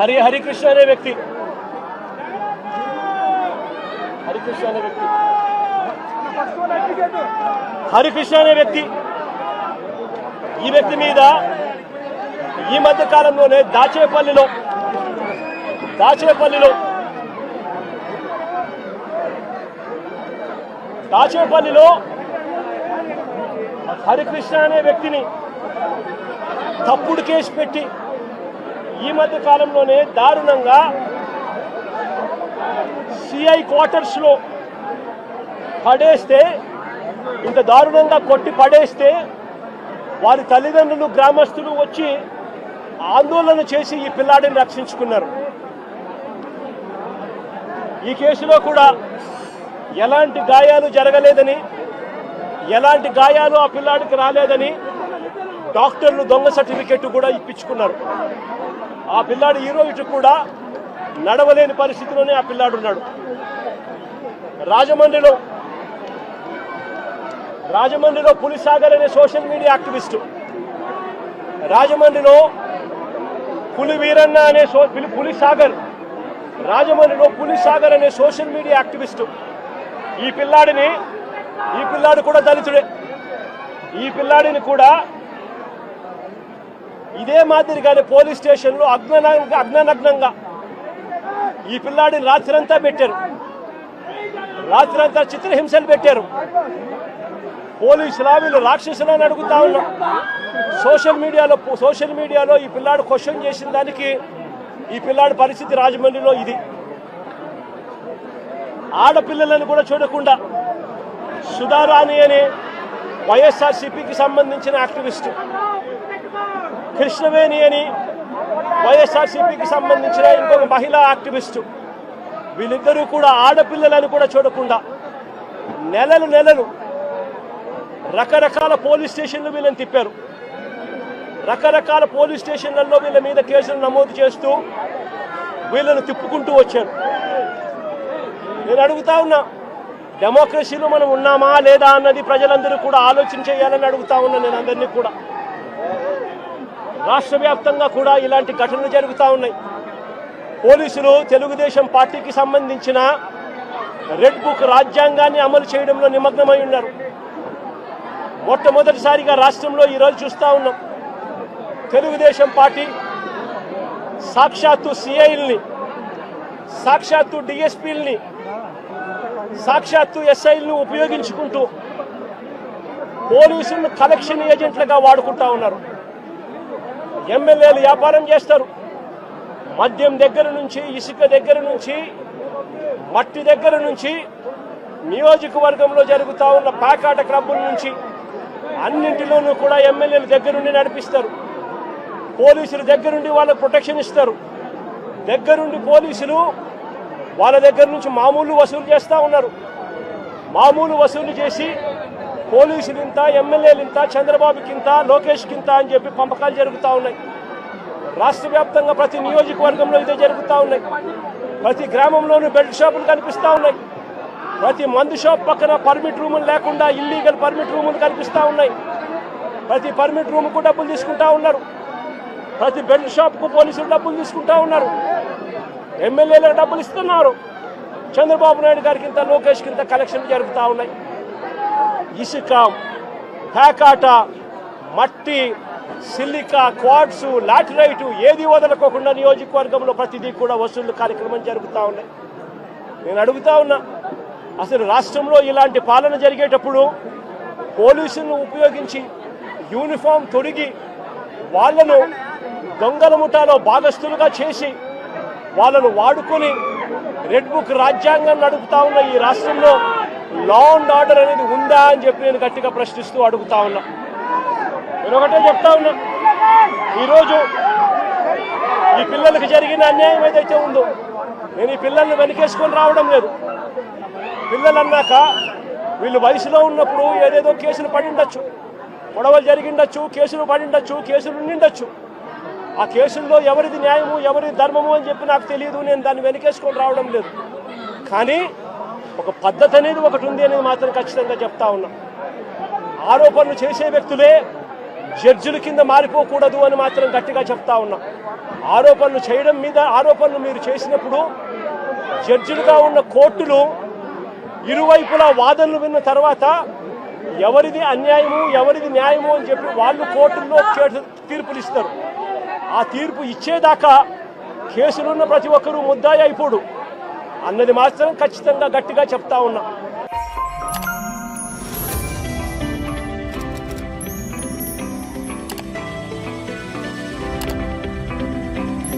హరి హరికృష్ణ అనే వ్యక్తి. హరికృష్ణ అనే వ్యక్తి. హరికృష్ణ అనే వ్యక్తి. ఈ వ్యక్తి మీద ఈ మధ్య కాలంలోనే దాచేపల్లిలో దాచేపల్లిలో దాచేపల్లిలో హరికృష్ణ అనే వ్యక్తిని తప్పుడు కేసు పెట్టి ఈ మధ్య కాలంలోనే దారుణంగా సిఐ క్వార్టర్స్లో పడేస్తే ఇంత దారుణంగా కొట్టి పడేస్తే వారి తల్లిదండ్రులు గ్రామస్తులు వచ్చి ఆందోళన చేసి ఈ పిల్లాడిని రక్షించుకున్నారు. ఈ కేసులో కూడా ఎలాంటి గాయాలు జరగలేదని ఎలాంటి గాయాలు ఆ పిల్లాడికి రాలేదని డాక్టర్లు దొంగ సర్టిఫికెట్ కూడా ఇప్పించుకున్నారు. ఆ పిల్లాడు ఈ రోజు కూడా నడవలేని పరిస్థితిలోనే ఆ పిల్లాడు ఉన్నాడు. రాజమండ్రిలో రాజమండ్రిలో పులిసాగర్ అనే సోషల్ మీడియా యాక్టివిస్టు. రాజమండ్రిలో పులి వీరన్న అనే సో పులిసాగర్ రాజమండ్రిలో పులిసాగర్ అనే సోషల్ మీడియా యాక్టివిస్టు. ఈ పిల్లాడిని ఈ పిల్లాడు కూడా దళితుడే. ఈ పిల్లాడిని కూడా ఇదే మాదిరిగానే పోలీస్ స్టేషన్లో అగ్న అజ్ఞనగ్నంగా ఈ పిల్లాడిని రాత్రంతా పెట్టారు. రాత్రంతా చిత్రహింసలు పెట్టారు. పోలీసులా వీళ్ళు రాక్షసులా అని అడుగుతా ఉన్నా సోషల్ మీడియాలో సోషల్ మీడియాలో ఈ పిల్లాడు క్వశ్చన్ చేసిన దానికి ఈ పిల్లాడి పరిస్థితి రాజమండ్రిలో ఇది. ఆడపిల్లలను కూడా చూడకుండా సుధారాణి అనే వైఎస్ఆర్సీపీకి సంబంధించిన యాక్టివిస్టు కృష్ణవేణి అని వైఎస్ఆర్సీపీకి సంబంధించిన ఇంకొక మహిళా యాక్టివిస్టు. వీళ్ళిద్దరూ కూడా ఆడపిల్లలను కూడా చూడకుండా నెలలు నెలలు రకరకాల పోలీస్ స్టేషన్లు వీళ్ళని తిప్పారు. రకరకాల పోలీస్ స్టేషన్లలో వీళ్ళ మీద కేసులు నమోదు చేస్తూ వీళ్ళను తిప్పుకుంటూ వచ్చారు. నేను అడుగుతా ఉన్నా డెమోక్రసీలో మనం ఉన్నామా లేదా? అన్నది ప్రజలందరూ కూడా ఆలోచన చేయాలని అడుగుతా ఉన్నా నేను అందరినీ కూడా. రాష్ట్ర వ్యాప్తంగా కూడా ఇలాంటి ఘటనలు జరుగుతూ ఉన్నాయి. పోలీసులు తెలుగుదేశం పార్టీకి సంబంధించిన రెడ్ బుక్ రాజ్యాంగాన్ని అమలు చేయడంలో నిమగ్నమై ఉన్నారు. మొట్టమొదటిసారిగా రాష్ట్రంలో ఈరోజు చూస్తూ ఉన్నాం. తెలుగుదేశం పార్టీ సాక్షాత్తు సిఐల్ని సాక్షాత్తు డిఎస్పీల్ని సాక్షాత్తు ఎస్ఐల్ని ఉపయోగించుకుంటూ పోలీసులను కలెక్షన్ ఏజెంట్లుగా వాడుకుంటా ఉన్నారు. ఎమ్మెల్యేలు వ్యాపారం చేస్తారు. మద్యం దగ్గర నుంచి ఇసుక దగ్గర నుంచి మట్టి దగ్గర నుంచి నియోజకవర్గంలో జరుగుతూ ఉన్న పాకాట క్లబ్బుల నుంచి అన్నింటిలోనూ కూడా ఎమ్మెల్యేలు దగ్గరుండి నడిపిస్తారు. పోలీసులు దగ్గరుండి వాళ్ళకు ప్రొటెక్షన్ ఇస్తారు. దగ్గరుండి పోలీసులు వాళ్ళ దగ్గర నుంచి మామూలు వసూలు చేస్తూ ఉన్నారు. మామూలు వసూలు చేసి పోలీసులు ఇంత ఎమ్మెల్యేలు ఇంత చంద్రబాబుకి ఇంత లోకేష్కి ఇంత అని చెప్పి పంపకాలు జరుగుతూ ఉన్నాయి. రాష్ట్ర వ్యాప్తంగా ప్రతి నియోజకవర్గంలో ఇదే జరుగుతూ ఉన్నాయి. ప్రతి గ్రామంలోనూ బెల్ట్ షాపులు కనిపిస్తూ ఉన్నాయి. ప్రతి మందు షాప్ పక్కన పర్మిట్ రూములు లేకుండా ఇల్లీగల్ పర్మిట్ రూములు కనిపిస్తూ ఉన్నాయి. ప్రతి పర్మిట్ రూమ్కు డబ్బులు తీసుకుంటా ఉన్నారు. ప్రతి బెల్ట్ షాప్కు పోలీసులు డబ్బులు తీసుకుంటా ఉన్నారు. ఎమ్మెల్యేలకు డబ్బులు ఇస్తున్నారు. చంద్రబాబు నాయుడు గారికి ఇంత లోకేష్కి ఇంత కలెక్షన్లు జరుగుతూ ఉన్నాయి. ఇసుక ప్యాకాట మట్టి సిలికా క్వాడ్సు లాటరైటు ఏది వదలకోకుండా నియోజకవర్గంలో ప్రతిదీ కూడా వసూళ్ళు కార్యక్రమం జరుగుతూ ఉన్నాయి. నేను అడుగుతా ఉన్నా అసలు రాష్ట్రంలో ఇలాంటి పాలన జరిగేటప్పుడు పోలీసులను ఉపయోగించి యూనిఫామ్ తొడిగి వాళ్ళను దొంగల ముఠాలో భాగస్థులుగా చేసి వాళ్ళను వాడుకొని రెడ్ బుక్ రాజ్యాంగం నడుపుతా ఉన్న ఈ రాష్ట్రంలో లా అండ్ ఆర్డర్ అనేది ఉందా అని చెప్పి నేను గట్టిగా ప్రశ్నిస్తూ అడుగుతా ఉన్నా. నేను ఒకటే చెప్తా ఉన్నా. ఈరోజు ఈ పిల్లలకు జరిగిన అన్యాయం ఏదైతే ఉందో నేను ఈ పిల్లల్ని వెనకేసుకొని రావడం లేదు. పిల్లలు అన్నాక వీళ్ళు వయసులో ఉన్నప్పుడు ఏదేదో కేసులు పడిండొచ్చు గొడవలు జరిగిండొచ్చు కేసులు పడిండొచ్చు కేసులు ఉండిండొచ్చు ఆ కేసుల్లో ఎవరిది న్యాయము ఎవరిది ధర్మము అని చెప్పి నాకు తెలియదు నేను దాన్ని వెనకేసుకొని రావడం లేదు. కానీ ఒక పద్ధతి అనేది ఒకటి ఉంది అనేది మాత్రం ఖచ్చితంగా చెప్తా ఉన్నా. ఆరోపణలు చేసే వ్యక్తులే జడ్జిల కింద మారిపోకూడదు అని మాత్రం గట్టిగా చెప్తా ఉన్నా. ఆరోపణలు చేయడం మీద ఆరోపణలు మీరు చేసినప్పుడు జడ్జిలుగా ఉన్న కోర్టులు ఇరువైపులా వాదనలు విన్న తర్వాత ఎవరిది అన్యాయము ఎవరిది న్యాయము అని చెప్పి వాళ్ళు కోర్టుల్లో తీర్పులు ఇస్తారు. ఆ తీర్పు ఇచ్చేదాకా కేసులున్న ప్రతి ఒక్కరూ ముద్దాయి అయిపోడు. అన్నది మాత్రం ఖచ్చితంగా గట్టిగా చెప్తా ఉన్నా.